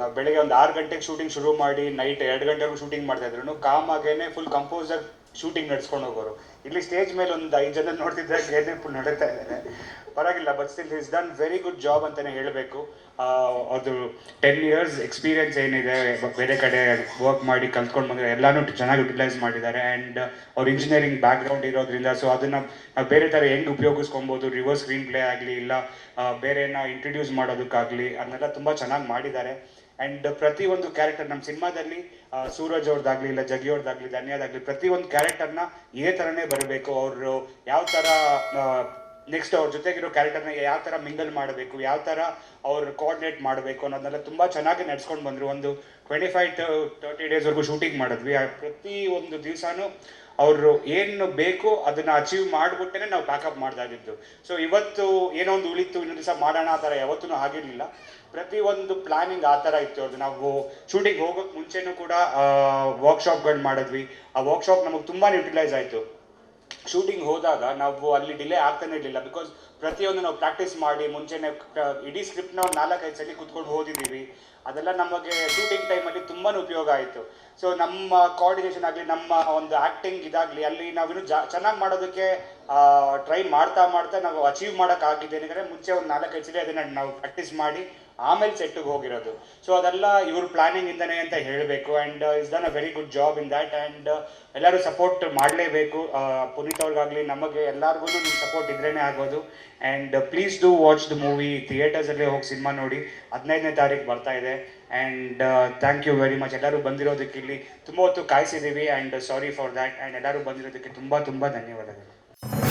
ನಾವು ಬೆಳಗ್ಗೆ ಒಂದು ಆರು ಗಂಟೆಗೆ ಶೂಟಿಂಗ್ ಶುರು ಮಾಡಿ ನೈಟ್ ಎರಡು ಗಂಟೆವರೆಗೂ ಶೂಟಿಂಗ್ ಮಾಡ್ತಾ ಇದ್ರು ಕಾಮ್ ಆಗೇನೆ ಫುಲ್ ಕಂಪೋಸರ್ ಶೂಟಿಂಗ್ ನಡ್ಸ್ಕೊಂಡು ಹೋಗೋರು. ಇಲ್ಲಿ ಸ್ಟೇಜ್ ಮೇಲೆ ಒಂದು ಐದು ಜನ ನೋಡ್ತಿದ್ರೆ ಏನೇ ಫುಲ್ ನಡೀತಾ ಇದ್ದಾರೆ. ಪರವಾಗಿಲ್ಲ but still is done very good job ಅಂತಲೇ ಹೇಳಬೇಕು. ಅದು ಟೆನ್ ಇಯರ್ಸ್ ಎಕ್ಸ್ಪೀರಿಯನ್ಸ್ ಏನಿದೆ, ಬೇರೆ ಕಡೆ ವರ್ಕ್ ಮಾಡಿ ಕಲ್ತ್ಕೊಂಡು ಬಂದರೆ ಎಲ್ಲನೂ ಚೆನ್ನಾಗಿ ಯುಟಿಲೈಸ್ ಮಾಡಿದ್ದಾರೆ. ಆ್ಯಂಡ್ ಅವ್ರ ಇಂಜಿನಿಯರಿಂಗ್ ಬ್ಯಾಕ್ಗ್ರೌಂಡ್ ಇರೋದ್ರಿಂದ ಸೊ ಅದನ್ನು ನಾವು ಬೇರೆ ಥರ ಹೆಂಗೆ ಉಪಯೋಗಿಸ್ಕೊಬೋದು ರಿವರ್ಸ್ ಸ್ಕ್ರೀನ್ ಪ್ಲೇ ಆಗಲಿ ಇಲ್ಲ ಬೇರೆನ ಇಂಟ್ರಡ್ಯೂಸ್ ಮಾಡೋದಕ್ಕಾಗಲಿ ಅದನ್ನೆಲ್ಲ ತುಂಬ ಚೆನ್ನಾಗಿ ಮಾಡಿದ್ದಾರೆ. ಆ್ಯಂಡ್ ಪ್ರತಿ ಒಂದು ಕ್ಯಾರೆಕ್ಟರ್ ನಮ್ಮ ಸಿನಿಮಾದಲ್ಲಿ ಸೂರಜ್ ಅವ್ರದ್ದಾಗಲಿ ಇಲ್ಲ ಜಗಿ ಅವ್ರದ್ದಾಗಲಿ ಧನ್ಯದಾಗಲಿ ಪ್ರತಿ ಒಂದು ಕ್ಯಾರೆಕ್ಟರ್ನ ಇದೇ ಥರನೇ ಬರಬೇಕು, ಅವರು ಯಾವ ಥರ ನೆಕ್ಸ್ಟ್ ಅವ್ರ ಜೊತೆಗಿರೋ ಕ್ಯಾರೆಕ್ಟರ್ನ ಯಾವ ಥರ ಮಿಂಗಲ್ ಮಾಡಬೇಕು, ಯಾವ ಥರ ಅವ್ರು ಕೋಆರ್ಡಿನೇಟ್ ಮಾಡಬೇಕು ಅನ್ನೋದನ್ನೆಲ್ಲ ತುಂಬ ಚೆನ್ನಾಗಿ ನಡ್ಸ್ಕೊಂಡು ಬಂದರು. ಒಂದು ಟ್ವೆಂಟಿ ಫೈವ್ ತರ್ಟಿ ಡೇಸ್ವರೆಗೂ ಶೂಟಿಂಗ್ ಮಾಡಿದ್ವಿ. ಪ್ರತಿ ಒಂದು ದಿವಸನೂ ಅವರು ಏನು ಬೇಕು ಅದನ್ನ ಅಚೀವ್ ಮಾಡಿಬಿಟ್ಟೇ ನಾವು ಪ್ಯಾಕಪ್ ಮಾಡ್ತಾ ಇದ್ದಿದ್ದು. ಸೊ ಇವತ್ತು ಏನೋ ಒಂದು ಉಳಿತು, ಇನ್ನೊಂದು ದಿವಸ ಮಾಡೋಣ ಆ ಥರ ಯಾವತ್ತೂ ಆಗಿರಲಿಲ್ಲ. ಪ್ರತಿ ಒಂದು ಪ್ಲಾನಿಂಗ್ ಆ ಥರ ಇತ್ತು ಅದು ನಾವು ಶೂಟಿಂಗ್ ಹೋಗೋಕ್ಕೆ ಮುಂಚೆನೂ ಕೂಡ ವರ್ಕ್ಶಾಪ್ಗಳು ಮಾಡಿದ್ವಿ. ಆ ವರ್ಕ್ಶಾಪ್ ನಮಗೆ ತುಂಬಾ ಯುಟಿಲೈಸ್ ಆಯಿತು. ಶೂಟಿಂಗ್ ಹೋದಾಗ ನಾವು ಅಲ್ಲಿ ಡಿಲೇ ಆಗ್ತಾನೆ ಇರಲಿಲ್ಲ ಬಿಕಾಸ್ ಪ್ರತಿಯೊಂದು ನಾವು ಪ್ರಾಕ್ಟೀಸ್ ಮಾಡಿ, ಮುಂಚೆನೆ ಇಡೀ ಸ್ಕ್ರಿಪ್ಟ್ನ ಒಂದು ನಾಲ್ಕೈದು ಸಲ ಕುತ್ಕೊಂಡು ಓದಿದ್ದೀವಿ. ಅದೆಲ್ಲ ನಮಗೆ ಶೂಟಿಂಗ್ ಟೈಮಲ್ಲಿ ತುಂಬಾ ಉಪಯೋಗ ಆಯಿತು. ಸೊ ನಮ್ಮ ಕೋಆರ್ಡಿನೇಷನ್ ಆಗಲಿ, ನಮ್ಮ ಒಂದು ಆ್ಯಕ್ಟಿಂಗ್ ಇದಾಗಲಿ, ಅಲ್ಲಿ ನಾವಿನ್ನು ಜಾ, ಚೆನ್ನಾಗಿ ಮಾಡೋದಕ್ಕೆ ಟ್ರೈ ಮಾಡ್ತಾ ಮಾಡ್ತಾ ನಾವು ಅಚೀವ್ ಮಾಡೋಕ್ಕಾಗಿದೆ ಏನಿದ್ರೆ ಮುಂಚೆ ಒಂದು ನಾಲ್ಕೈದು ಸಲ ಅದನ್ನು ನಾವು ಪ್ರಾಕ್ಟೀಸ್ ಮಾಡಿ, ಆಮೇಲೆ ಸೆಟ್ಟಿಗೆ ಹೋಗಿರೋದು. ಸೊ ಅದೆಲ್ಲ ಇವ್ರ ಪ್ಲಾನಿಂಗ್ ಇಂದನೇ ಅಂತ ಹೇಳಬೇಕು. And is done a very good job in that and ಎಲ್ಲರೂ ಸಪೋರ್ಟ್ ಮಾಡಲೇಬೇಕು. ಪುನೀತ್ ಅವ್ರಿಗಾಗಲಿ ನಮಗೆ ಎಲ್ಲರಿಗೂ ನಿಮ್ಮ ಸಪೋರ್ಟ್ ಇದ್ರೇ ಆಗೋದು and please do watch the movie ಥಿಯೇಟರ್ಸಲ್ಲೇ ಹೋಗಿ ಸಿನಿಮಾ ನೋಡಿ. ಹದಿನೈದನೇ ತಾರೀಕು ಬರ್ತಾ ಇದೆ. And thank you very much ಎಲ್ಲರೂ ಬಂದಿರೋದಕ್ಕೆ ಇಲ್ಲಿ ತುಂಬ ಹೊತ್ತು ಕಾಯಿಸಿದ್ದೀವಿ. And sorry for that and ಎಲ್ಲರೂ ಬಂದಿರೋದಕ್ಕೆ ತುಂಬ ತುಂಬ ಧನ್ಯವಾದಗಳು.